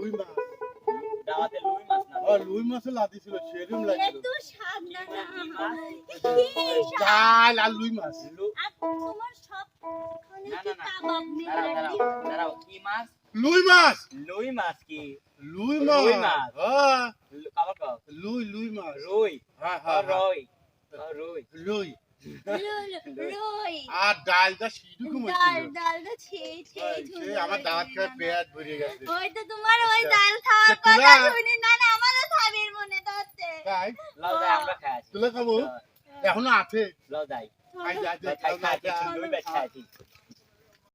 Luis মাছ। দাওয়াতে Luis মাছ না। আর Luis মাছও লাদি ছিল সেরম লাগছিল। একটু সাবধান ডাল আর লুই মাছ। লু- তোমার সব না, না, না। কাবাব নিয়ে দাঁড়াও কি? মাছ? লুই মাছ! লুই মাছ কি? লুই লুই মাছ। মাছ। হ্যাঁ। লুই লুই মাছ। রুই। হ্যাঁ ও হ্যাঁ হ্যাঁ। রুই। রুই। লুই আর ডালটা সিরকম ডাল ডালটা ছেই ছেই সে আমার দাঁত খায় পেট ভরে গেছে। ওই তো তোমার ওই ডাল খাওয়ার কথা শুনি না না আমারও খাবির মনে ধরছে তাই? লাও যাই আমরা খাই তুলে খাব? এখনও আছে। লাও যাই আই যা যা খাই খাই যা, যা। লুই মাছ খাই আছি